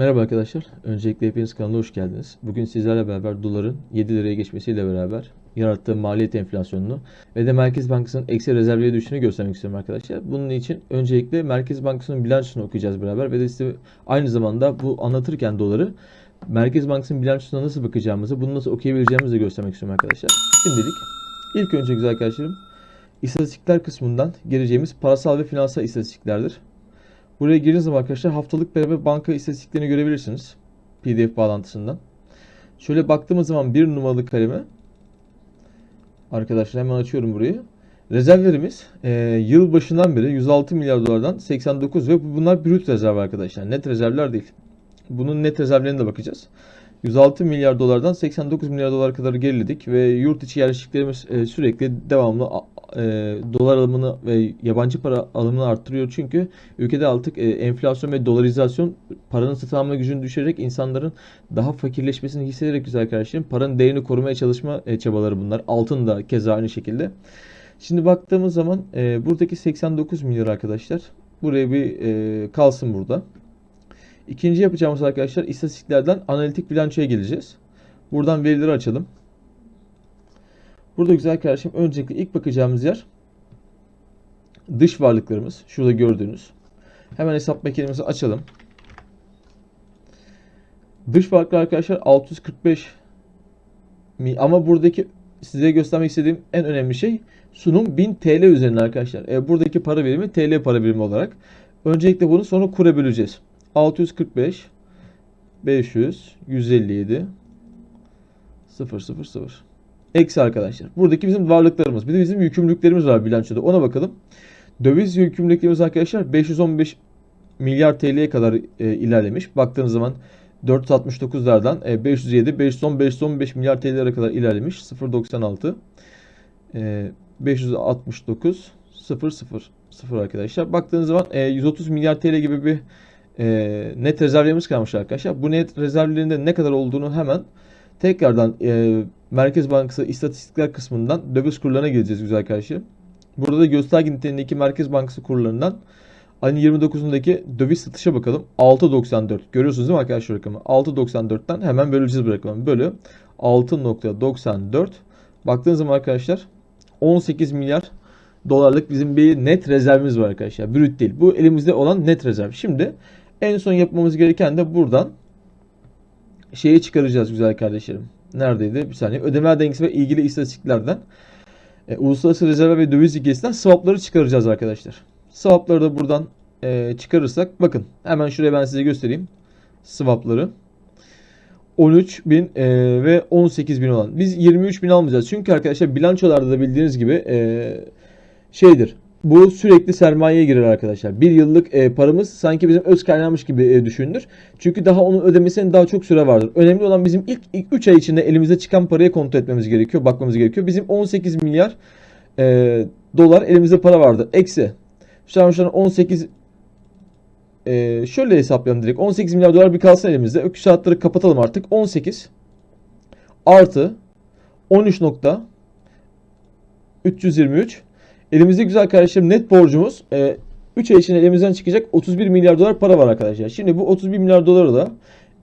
Merhaba arkadaşlar. Öncelikle hepiniz kanalına hoş geldiniz. Bugün sizlerle beraber doların 7 liraya geçmesiyle beraber yarattığı maliyet enflasyonunu ve de Merkez Bankası'nın eksi rezervlere düştüğünü göstermek istiyorum arkadaşlar. Bunun için öncelikle Merkez Bankası'nın bilançosunu okuyacağız beraber ve de size aynı zamanda bu anlatırken doları Merkez Bankası'nın bilançosuna nasıl bakacağımızı, bunu nasıl okuyabileceğimizi de göstermek istiyorum arkadaşlar. Şimdilik ilk önce güzel arkadaşlarım istatistikler kısmından geleceğimiz parasal ve finansal istatistiklerdir. Buraya girdiğiniz zaman arkadaşlar haftalık beraber banka istatistiklerini görebilirsiniz. PDF bağlantısından. Şöyle baktığımız zaman bir numaralı kaleme arkadaşlar hemen açıyorum burayı. Rezervlerimiz e, yıl başından beri 106 milyar dolardan 89 ve bunlar brüt rezerv arkadaşlar. Net rezervler değil. Bunun net rezervlerine de bakacağız. 106 milyar dolardan 89 milyar dolar kadar geriledik ve yurt içi yerleşiklerimiz e, sürekli devamlı e, dolar alımını ve yabancı para alımını arttırıyor. Çünkü ülkede artık e, enflasyon ve dolarizasyon paranın satın alma gücünü düşürerek insanların daha fakirleşmesini hissederek güzel arkadaşlarım paranın değerini korumaya çalışma e, çabaları bunlar. Altın da keza aynı şekilde. Şimdi baktığımız zaman e, buradaki 89 milyar arkadaşlar buraya bir e, kalsın burada. İkinci yapacağımız arkadaşlar istatistiklerden analitik bilançoya geleceğiz. Buradan verileri açalım. Burada güzel kardeşim öncelikle ilk bakacağımız yer dış varlıklarımız. Şurada gördüğünüz. Hemen hesap makinemizi açalım. Dış varlıklar arkadaşlar 645 mi ama buradaki size göstermek istediğim en önemli şey sunum 1000 TL üzerine arkadaşlar. E, buradaki para birimi TL para birimi olarak. Öncelikle bunu sonra kura böleceğiz. 645 500 157 0 0 0 Eksi arkadaşlar. Buradaki bizim varlıklarımız. Bir de bizim yükümlülüklerimiz var bilançoda. Ona bakalım. Döviz yükümlülüklerimiz arkadaşlar 515 milyar TL'ye kadar e, ilerlemiş. Baktığınız zaman 469'lardan e, 507, 510, 515 milyar TL'lere kadar ilerlemiş. 0.96 e, 569 0 0 0 arkadaşlar. Baktığınız zaman e, 130 milyar TL gibi bir e, net rezervlerimiz kalmış arkadaşlar. Bu net rezervlerinde ne kadar olduğunu hemen tekrardan e, Merkez Bankası istatistikler kısmından döviz kurlarına geleceğiz güzel arkadaşlarım. Burada da gösterge niteliğindeki Merkez Bankası kurlarından ayın 29'undaki döviz satışa bakalım. 6.94. Görüyorsunuz değil mi arkadaşlar rakamı? 6.94'ten hemen böleceğiz bu rakamı. Bölü 6.94. Baktığınız zaman arkadaşlar 18 milyar dolarlık bizim bir net rezervimiz var arkadaşlar. Brüt değil. Bu elimizde olan net rezerv. Şimdi en son yapmamız gereken de buradan şeyi çıkaracağız güzel kardeşlerim. Neredeydi? Bir saniye. Ödemeler dengesi ve ilgili istatistiklerden e, uluslararası rezerv ve döviz ikisinden swapları çıkaracağız arkadaşlar. Swapları da buradan e, çıkarırsak bakın hemen şuraya ben size göstereyim. Swapları. 13 bin e, ve 18 bin olan. Biz 23 bin almayacağız. Çünkü arkadaşlar bilançolarda da bildiğiniz gibi e, şeydir. Bu sürekli sermayeye girer arkadaşlar. Bir yıllık e, paramız sanki bizim öz kaynağımız gibi e, düşünülür. Çünkü daha onun ödemesine daha çok süre vardır. Önemli olan bizim ilk, ilk 3 ay içinde elimizde çıkan parayı kontrol etmemiz gerekiyor. Bakmamız gerekiyor. Bizim 18 milyar e, dolar elimizde para vardı. Eksi. Şu an 18 e, şöyle hesaplayalım direkt. 18 milyar dolar bir kalsın elimizde. Öküz saatleri kapatalım artık. 18 artı 13 nokta 323 Elimizde güzel kardeşlerim net borcumuz e, 3 ay içinde elimizden çıkacak 31 milyar dolar para var arkadaşlar. Şimdi bu 31 milyar doları da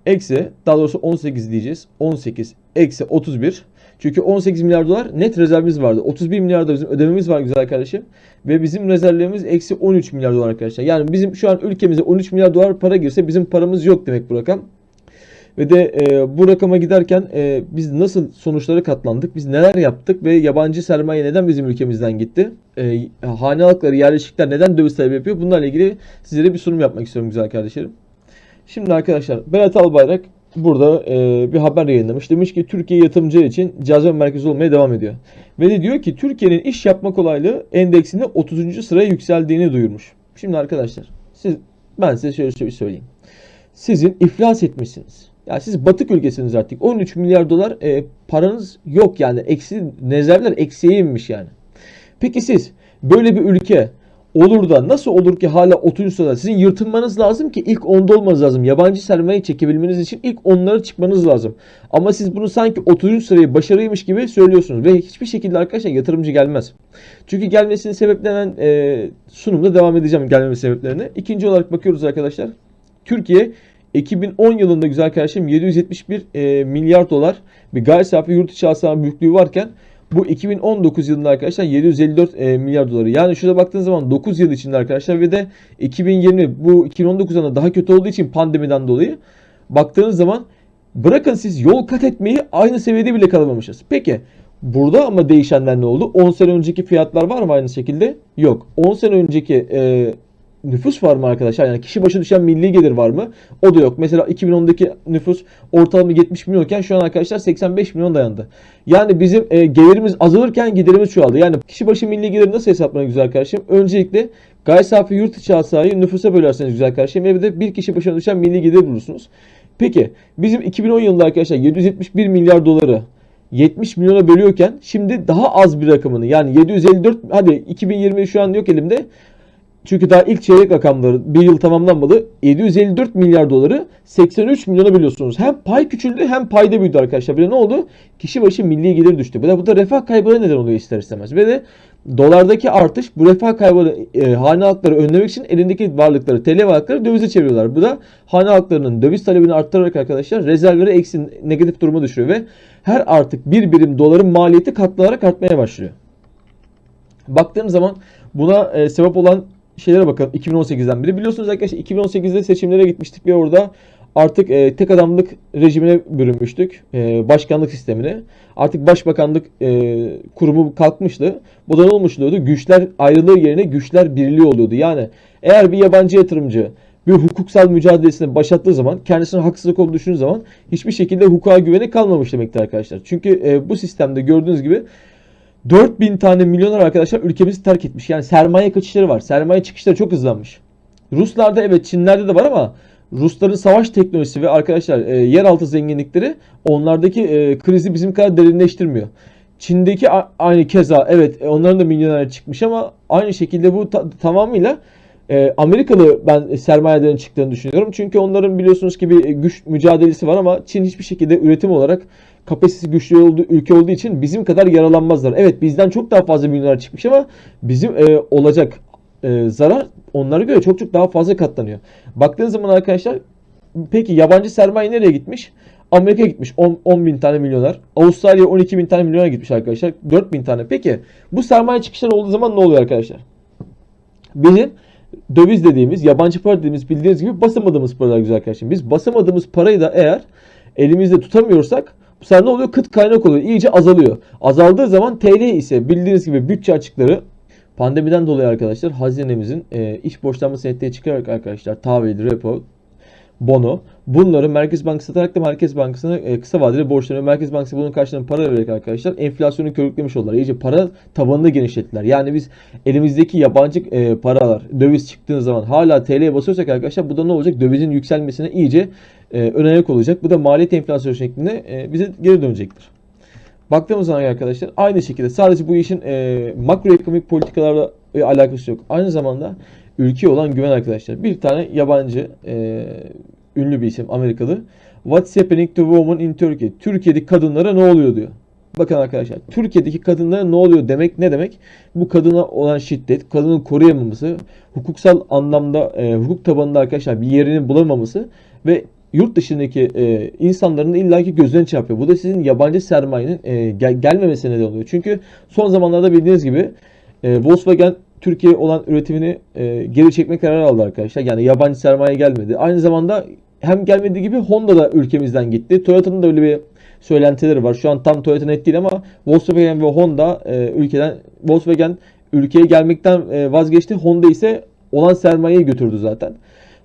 eksi daha doğrusu 18 diyeceğiz. 18 eksi 31. Çünkü 18 milyar dolar net rezervimiz vardı. 31 milyar da bizim ödememiz var güzel kardeşim. Ve bizim rezervlerimiz eksi 13 milyar dolar arkadaşlar. Yani bizim şu an ülkemize 13 milyar dolar para girse bizim paramız yok demek bu rakam. Ve de e, bu rakama giderken e, biz nasıl sonuçlara katlandık, biz neler yaptık ve yabancı sermaye neden bizim ülkemizden gitti? E, hane halkları, yerleşikler neden döviz talebi yapıyor? Bunlarla ilgili sizlere bir sunum yapmak istiyorum güzel kardeşlerim. Şimdi arkadaşlar Berat Albayrak burada e, bir haber yayınlamış. Demiş ki Türkiye yatırımcılar için cazibe merkezi olmaya devam ediyor. Ve de diyor ki Türkiye'nin iş yapma kolaylığı endeksinde 30. sıraya yükseldiğini duyurmuş. Şimdi arkadaşlar siz ben size şöyle bir söyleyeyim. Sizin iflas etmişsiniz. Ya siz batık ülkesiniz artık. 13 milyar dolar e, paranız yok yani. Eksi rezervler eksiye inmiş yani. Peki siz böyle bir ülke olur da nasıl olur ki hala 30 sırada sizin yırtınmanız lazım ki ilk 10'da olmanız lazım. Yabancı sermaye çekebilmeniz için ilk 10'lara çıkmanız lazım. Ama siz bunu sanki 30. sırayı başarıymış gibi söylüyorsunuz ve hiçbir şekilde arkadaşlar yatırımcı gelmez. Çünkü gelmesinin sebeplerinden e, sunumda devam edeceğim gelmeme sebeplerine. İkinci olarak bakıyoruz arkadaşlar. Türkiye 2010 yılında güzel kardeşim 771 e, milyar dolar bir gayri safi yurt içi hasıla büyüklüğü varken bu 2019 yılında arkadaşlar 754 e, milyar doları. Yani şurada baktığınız zaman 9 yıl içinde arkadaşlar ve de 2020 bu 2019 yılında daha kötü olduğu için pandemiden dolayı baktığınız zaman bırakın siz yol kat etmeyi aynı seviyede bile kalamamışız. Peki burada ama değişenler ne oldu? 10 sene önceki fiyatlar var mı aynı şekilde? Yok. 10 sene önceki e, nüfus var mı arkadaşlar? Yani kişi başı düşen milli gelir var mı? O da yok. Mesela 2010'daki nüfus ortalama 70 milyonken şu an arkadaşlar 85 milyon dayandı. Yani bizim e, gelirimiz azalırken giderimiz çoğaldı. Yani kişi başı milli gelir nasıl hesaplanır güzel kardeşim? Öncelikle gayri safi yurt içi hasılayı nüfusa bölerseniz güzel kardeşim ve de bir kişi başına düşen milli gelir bulursunuz. Peki bizim 2010 yılında arkadaşlar 771 milyar doları 70 milyona bölüyorken şimdi daha az bir rakamını yani 754 hadi 2020 şu an yok elimde çünkü daha ilk çeyrek rakamları bir yıl tamamlanmadı. 754 milyar doları 83 milyona biliyorsunuz. Hem pay küçüldü hem payda büyüdü arkadaşlar. Bir de ne oldu? Kişi başı milli gelir düştü. Bu da, bu da refah kaybına neden oluyor ister istemez. Ve de dolardaki artış bu refah kaybını e, hane halkları önlemek için elindeki varlıkları, TL varlıkları dövize çeviriyorlar. Bu da hane halklarının döviz talebini arttırarak arkadaşlar rezervleri eksi negatif duruma düşürüyor ve her artık bir birim doların maliyeti katlanarak artmaya başlıyor. Baktığım zaman buna e, sebep olan şeylere bakalım 2018'den beri. Biliyorsunuz arkadaşlar 2018'de seçimlere gitmiştik ve orada artık e, tek adamlık rejimine bürünmüştük. E, başkanlık sistemine. Artık başbakanlık e, kurumu kalkmıştı. Bu da ne olmuş oluyordu? Güçler ayrılığı yerine güçler birliği oluyordu. Yani eğer bir yabancı yatırımcı bir hukuksal mücadelesini başlattığı zaman kendisine haksızlık olduğunu düşündüğü zaman hiçbir şekilde hukuka güveni kalmamış demektir arkadaşlar. Çünkü e, bu sistemde gördüğünüz gibi 4000 tane milyoner arkadaşlar ülkemizi terk etmiş. Yani sermaye kaçışları var. Sermaye çıkışları çok hızlanmış. Ruslarda evet Çinlerde de var ama Rusların savaş teknolojisi ve arkadaşlar e, yeraltı zenginlikleri onlardaki e, krizi bizim kadar derinleştirmiyor. Çin'deki aynı keza evet e, onların da milyoner çıkmış ama aynı şekilde bu ta- tamamıyla e, Amerikalı ben sermayelerin çıktığını düşünüyorum. Çünkü onların biliyorsunuz ki bir güç mücadelesi var ama Çin hiçbir şekilde üretim olarak kapasitesi güçlü olduğu ülke olduğu için bizim kadar yaralanmazlar. Evet bizden çok daha fazla milyoner çıkmış ama bizim e, olacak e, zarar onlara göre çok çok daha fazla katlanıyor. Baktığınız zaman arkadaşlar peki yabancı sermaye nereye gitmiş? Amerika gitmiş 10, 10 bin tane milyoner. Avustralya 12 bin tane milyoner gitmiş arkadaşlar. 4 bin tane. Peki bu sermaye çıkışları olduğu zaman ne oluyor arkadaşlar? Bizim döviz dediğimiz, yabancı para dediğimiz bildiğiniz gibi basamadığımız paralar güzel arkadaşlar. Biz basamadığımız parayı da eğer elimizde tutamıyorsak bu sefer ne oluyor? Kıt kaynak oluyor. İyice azalıyor. Azaldığı zaman TL ise bildiğiniz gibi bütçe açıkları pandemiden dolayı arkadaşlar hazinemizin e, iş borçlanma senetleri çıkararak arkadaşlar tahvil, repo, bono bunları Merkez Bankası satarak da Merkez Bankası'na e, kısa vadeli borçlanıyor. Merkez Bankası bunun karşılığında para vererek arkadaşlar enflasyonu körüklemiş oldular. İyice para tabanını genişlettiler. Yani biz elimizdeki yabancı e, paralar döviz çıktığı zaman hala TL'ye basıyorsak arkadaşlar bu da ne olacak? Dövizin yükselmesine iyice e, ön ayak olacak. Bu da maliyet enflasyonu şeklinde bize geri dönecektir. Baktığımız zaman arkadaşlar aynı şekilde sadece bu işin e, makroekonomik politikalarla e, alakası yok. Aynı zamanda ülke olan güven arkadaşlar. Bir tane yabancı e, ünlü bir isim Amerikalı. What's happening to women in Turkey? Türkiye'deki kadınlara ne oluyor diyor. Bakın arkadaşlar Türkiye'deki kadınlara ne oluyor demek ne demek? Bu kadına olan şiddet, kadının koruyamaması, hukuksal anlamda e, hukuk tabanında arkadaşlar bir yerini bulamaması ve yurt dışındaki e, insanların illaki gözden çarpıyor. Bu da sizin yabancı sermayenin e, gel- gelmemesine neden oluyor. Çünkü son zamanlarda bildiğiniz gibi e, Volkswagen Türkiye olan üretimini e, geri çekme kararı aldı arkadaşlar. Yani yabancı sermaye gelmedi. Aynı zamanda hem gelmediği gibi Honda da ülkemizden gitti. Toyota'nın da öyle bir söylentileri var. Şu an tam Toyota net değil ama Volkswagen ve Honda e, ülkeden Volkswagen ülkeye gelmekten e, vazgeçti. Honda ise olan sermayeyi götürdü zaten.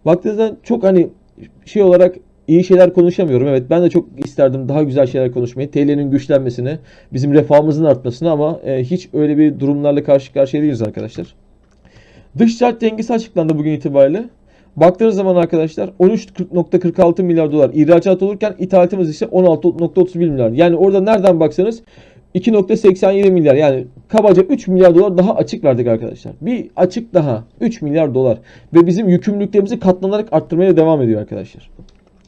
Baktığınızda çok hani şey olarak iyi şeyler konuşamıyorum. Evet ben de çok isterdim daha güzel şeyler konuşmayı. TL'nin güçlenmesini, bizim refahımızın artmasını ama e, hiç öyle bir durumlarla karşı karşıya değiliz arkadaşlar. Dış ticaret dengesi açıklandı bugün itibariyle. Baktığınız zaman arkadaşlar 13.46 milyar dolar ihracat olurken ithalatımız ise 16.31 milyar. Yani orada nereden baksanız 2.87 milyar yani kabaca 3 milyar dolar daha açık verdik arkadaşlar. Bir açık daha 3 milyar dolar ve bizim yükümlülüklerimizi katlanarak arttırmaya devam ediyor arkadaşlar.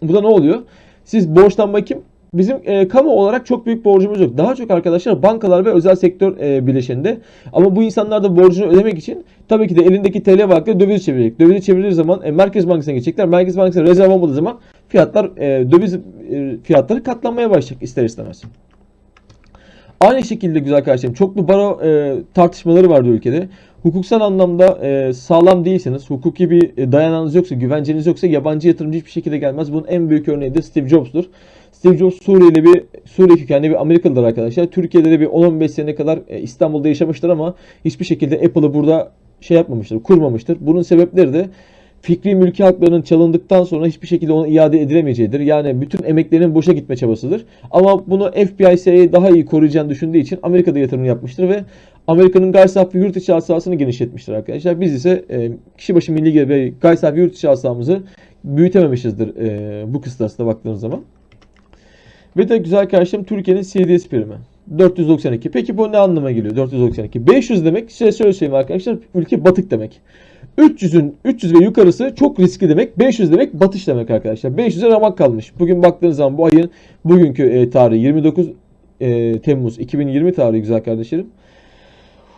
Bu da ne oluyor? Siz borçlanma kim? bizim e, kamu olarak çok büyük borcumuz yok. Daha çok arkadaşlar bankalar ve özel sektör e, bileşeninde. Ama bu insanlar da borcunu ödemek için tabii ki de elindeki TL varlıkla döviz çevirecek. Dövizi çevirdiği zaman e, Merkez Bankası'na geçecekler. Merkez Bankası'na rezerv olmadığı zaman fiyatlar e, döviz e, fiyatları katlanmaya başlayacak ister istemez. Aynı şekilde güzel kardeşlerim çoklu baro e, tartışmaları vardı ülkede. Hukuksal anlamda e, sağlam değilseniz, hukuki bir e, yoksa, güvenceniz yoksa yabancı yatırımcı hiçbir şekilde gelmez. Bunun en büyük örneği de Steve Jobs'tur. Steve Jobs Suriyeli bir Suriye kökenli bir Amerikalıdır arkadaşlar. Türkiye'de de bir 10-15 sene kadar e, İstanbul'da yaşamıştır ama hiçbir şekilde Apple'ı burada şey yapmamıştır, kurmamıştır. Bunun sebepleri de fikri mülki haklarının çalındıktan sonra hiçbir şekilde ona iade edilemeyeceğidir. Yani bütün emeklerinin boşa gitme çabasıdır. Ama bunu FBI daha iyi koruyacağını düşündüğü için Amerika'da yatırım yapmıştır ve Amerika'nın gayri safi yurt içi hasılasını genişletmiştir arkadaşlar. Biz ise e, kişi başı milli gelir ve gayri safi yurt içi hasılamızı büyütememişizdir e, bu kıstasta baktığınız zaman. Ve de güzel kardeşim Türkiye'nin CDS primi. 492. Peki bu ne anlama geliyor 492? 500 demek size şöyle söyleyeyim arkadaşlar ülke batık demek. 300'ün 300 ve yukarısı çok riskli demek. 500 demek batış demek arkadaşlar. 500'e ramak kalmış. Bugün baktığınız zaman bu ayın bugünkü e, tarihi 29 e, Temmuz 2020 tarihi güzel kardeşlerim.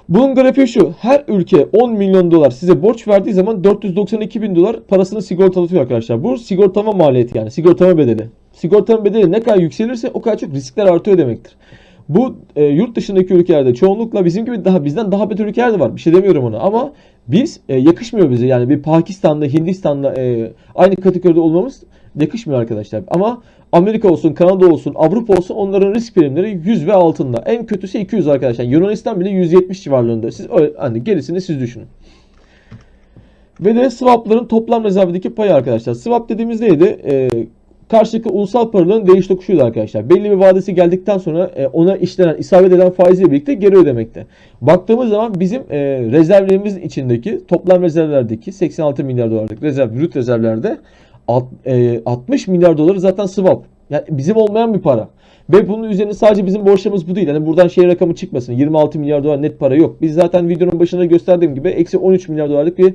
Bunun grafiği şu. Her ülke 10 milyon dolar size borç verdiği zaman 492 bin dolar parasını sigortalatıyor arkadaşlar. Bu sigortama maliyeti yani sigortama bedeli. Sigortama bedeli ne kadar yükselirse o kadar çok riskler artıyor demektir. Bu e, yurt dışındaki ülkelerde çoğunlukla bizim gibi daha bizden daha beter ülkeler de var. Bir şey demiyorum ona ama biz e, yakışmıyor bize. Yani bir Pakistan'da, Hindistan'da e, aynı kategoride olmamız yakışmıyor arkadaşlar. Ama Amerika olsun, Kanada olsun, Avrupa olsun onların risk primleri 100 ve altında. En kötüsü 200 arkadaşlar. Yunanistan bile 170 civarlarında. Siz hani gerisini siz düşünün. Ve de swapların toplam rezervdeki payı arkadaşlar. Swap dediğimiz neydi? Ee, karşılıklı ulusal paraların değiş tokuşuydu arkadaşlar. Belli bir vadesi geldikten sonra e, ona işlenen, isabet eden faizle birlikte geri ödemekte. Baktığımız zaman bizim e, rezervlerimizin içindeki toplam rezervlerdeki 86 milyar dolarlık rezerv, brüt rezervlerde alt- e, 60 milyar doları zaten swap. Yani bizim olmayan bir para. Ve bunun üzerine sadece bizim borçlarımız bu değil. Yani buradan şey rakamı çıkmasın. 26 milyar dolar net para yok. Biz zaten videonun başında gösterdiğim gibi eksi 13 milyar dolarlık bir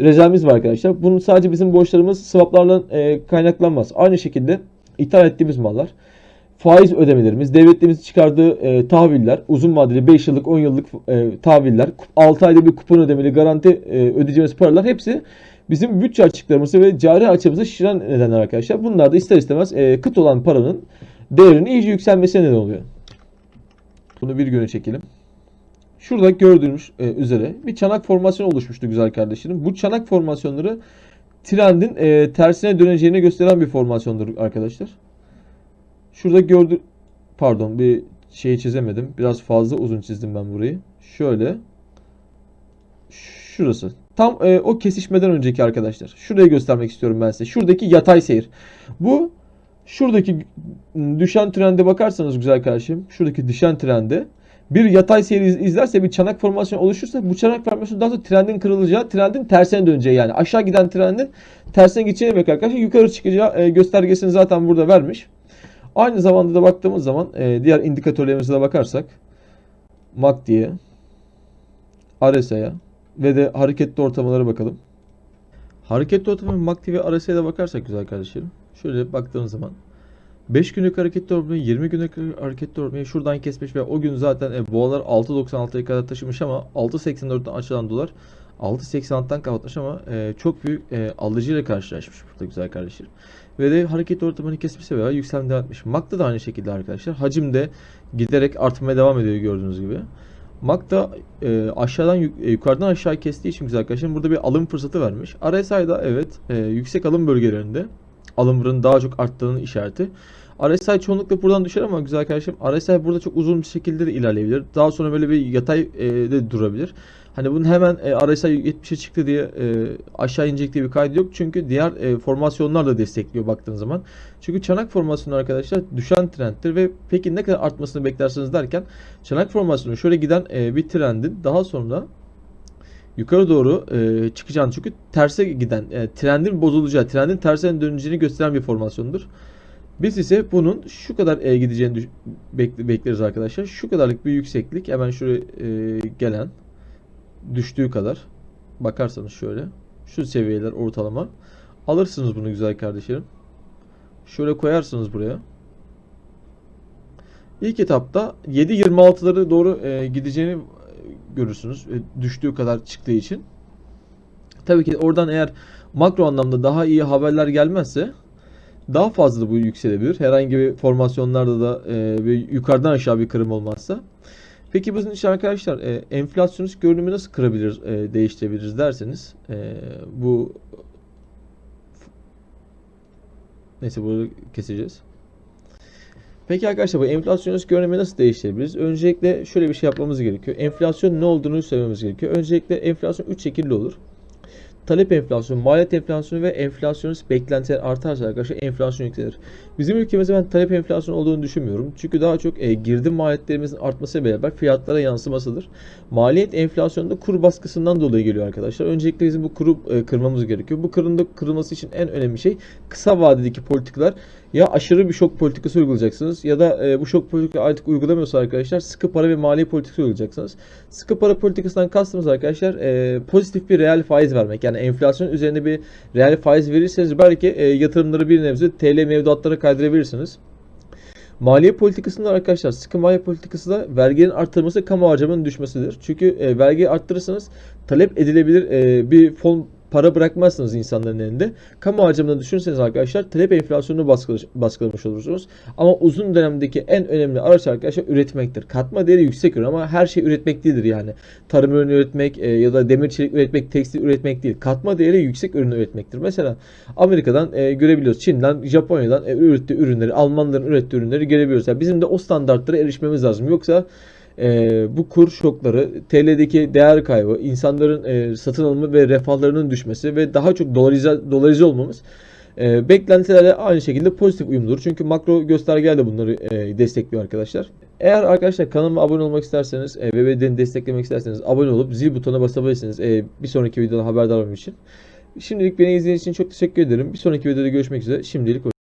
rezervimiz var arkadaşlar. Bunun sadece bizim borçlarımız swaplarla e, kaynaklanmaz. Aynı şekilde ithal ettiğimiz mallar, faiz ödemelerimiz, devletlerimiz çıkardığı e, tahviller, uzun vadeli 5 yıllık 10 yıllık e, tahviller, 6 ayda bir kupon ödemeli garanti e, ödeyeceğimiz paralar hepsi bizim bütçe açıklarımızı ve cari açımızı şişiren nedenler arkadaşlar. Bunlar da ister istemez e, kıt olan paranın değerinin iyice yükselmesine neden oluyor. Bunu bir güne çekelim. Şurada gördüğünüz e, üzere bir çanak formasyonu oluşmuştu güzel kardeşlerim. Bu çanak formasyonları trendin e, tersine döneceğini gösteren bir formasyondur arkadaşlar. Şurada gördü pardon bir şeyi çizemedim. Biraz fazla uzun çizdim ben burayı. Şöyle. Şurası. Tam e, o kesişmeden önceki arkadaşlar. Şurayı göstermek istiyorum ben size. Şuradaki yatay seyir. Bu şuradaki düşen trende bakarsanız güzel kardeşim. Şuradaki düşen trende bir yatay seyir iz- izlerse bir çanak formasyonu oluşursa bu çanak formasyonu daha sonra trendin kırılacağı, trendin tersine döneceği yani aşağı giden trendin tersine geçeceği demek arkadaşlar. Yukarı çıkacağı e, göstergesini zaten burada vermiş. Aynı zamanda da baktığımız zaman e, diğer indikatörlerimize de bakarsak MACD'ye, RSI'ye ve de hareketli ortalamalara bakalım. Hareketli ortalama MACD ve RSI'ye de bakarsak güzel kardeşlerim. Şöyle baktığımız zaman 5 günlük hareketli ortalamayı 20 günlük hareketli ortalamayı şuradan kesmiş ve o gün zaten e, boğalar 6.96'ya kadar taşımış ama 6.84'ten açılan dolar 6.86'dan kapatmış ama e, çok büyük e, alıcıyla karşılaşmış burada güzel kardeşlerim. Ve de hareketli ortalamayı kesmişse veya yükselme devam etmiş. MACD da aynı şekilde arkadaşlar. Hacim de giderek artmaya devam ediyor gördüğünüz gibi. MACD da e, aşağıdan e, yukarıdan aşağı kestiği için güzel arkadaşlar burada bir alım fırsatı vermiş. RSI'da evet e, yüksek alım bölgelerinde alımların daha çok arttığının işareti. RSI çoğunlukla buradan düşer ama güzel arkadaşım RSI burada çok uzun bir şekilde de ilerleyebilir. Daha sonra böyle bir yatay e, de durabilir. Hani bunun hemen e, RSI 70'e çıktı diye e, aşağı inecek diye bir kaydı yok. Çünkü diğer e, formasyonlar da destekliyor baktığın zaman. Çünkü çanak formasyonu arkadaşlar düşen trendtir ve peki ne kadar artmasını beklersiniz derken çanak formasyonu şöyle giden e, bir trendin daha sonra yukarı doğru e, çıkacağını çünkü terse giden e, trendin bozulacağı, trendin tersine döneceğini gösteren bir formasyondur. Biz ise bunun şu kadar e, gideceğini bekleriz arkadaşlar. Şu kadarlık bir yükseklik hemen şuraya e, gelen düştüğü kadar bakarsanız şöyle şu seviyeler ortalama alırsınız bunu güzel kardeşlerim. Şöyle koyarsınız buraya. İlk etapta 7.26'ları doğru e, gideceğini e, görürsünüz. E, düştüğü kadar çıktığı için. Tabii ki oradan eğer makro anlamda daha iyi haberler gelmezse daha fazla bu yükselebilir. Herhangi bir formasyonlarda da e, bir yukarıdan aşağı bir kırım olmazsa. Peki bizim için arkadaşlar e, enflasyonist görünümü nasıl kırabilir, e, değiştirebiliriz derseniz e, bu neyse bunu keseceğiz. Peki arkadaşlar bu enflasyonist görünümü nasıl değiştirebiliriz? Öncelikle şöyle bir şey yapmamız gerekiyor. Enflasyon ne olduğunu söylememiz gerekiyor. Öncelikle enflasyon 3 şekilde olur. Talep enflasyonu, maliyet enflasyonu ve enflasyonist beklentiler artarsa arkadaşlar enflasyon yükselir. Bizim ülkemizde ben talep enflasyonu olduğunu düşünmüyorum. Çünkü daha çok e, girdi maliyetlerimizin artmasıyla beraber fiyatlara yansımasıdır. Maliyet enflasyonda kur baskısından dolayı geliyor arkadaşlar. Öncelikle bizim bu kuru e, kırmamız gerekiyor. Bu kırın da kırılması için en önemli şey kısa vadedeki politikalar ya aşırı bir şok politikası uygulayacaksınız ya da e, bu şok politikası artık uygulamıyorsa arkadaşlar sıkı para ve mali politikası uygulayacaksınız. Sıkı para politikasından kastımız arkadaşlar e, pozitif bir reel faiz vermek. Yani enflasyon üzerine bir reel faiz verirseniz belki e, yatırımları bir nebze TL mevduatlara kaydırabilirsiniz. Maliye politikasında arkadaşlar sıkı maliye politikası da verginin arttırılması kamu harcamanın düşmesidir. Çünkü e, vergi arttırırsanız talep edilebilir e, bir fon para bırakmazsınız insanların elinde. Kamu harcamanı düşünürseniz arkadaşlar talep enflasyonunu baskılamış olursunuz. Ama uzun dönemdeki en önemli araç arkadaşlar üretmektir. Katma değeri yüksek ürün ama her şey üretmek değildir yani. Tarım ürünü üretmek e, ya da demir çelik üretmek, tekstil üretmek değil. Katma değeri yüksek ürünü üretmektir. Mesela Amerika'dan e, görebiliyoruz. Çin'den, Japonya'dan e, ürettiği ürünleri, Almanların ürettiği ürünleri görebiliyoruz. Yani bizim de o standartlara erişmemiz lazım. Yoksa e, bu kur şokları, TL'deki değer kaybı, insanların e, satın alımı ve refahlarının düşmesi ve daha çok dolarize, dolarize olmamız e, beklentilerle aynı şekilde pozitif uyumludur. Çünkü makro göstergeler de bunları e, destekliyor arkadaşlar. Eğer arkadaşlar kanalıma abone olmak isterseniz e, ve desteklemek isterseniz abone olup zil butonuna basabilirsiniz e, bir sonraki videodan haberdar olmak için. Şimdilik beni izlediğiniz için çok teşekkür ederim. Bir sonraki videoda görüşmek üzere. Şimdilik hoşçakalın.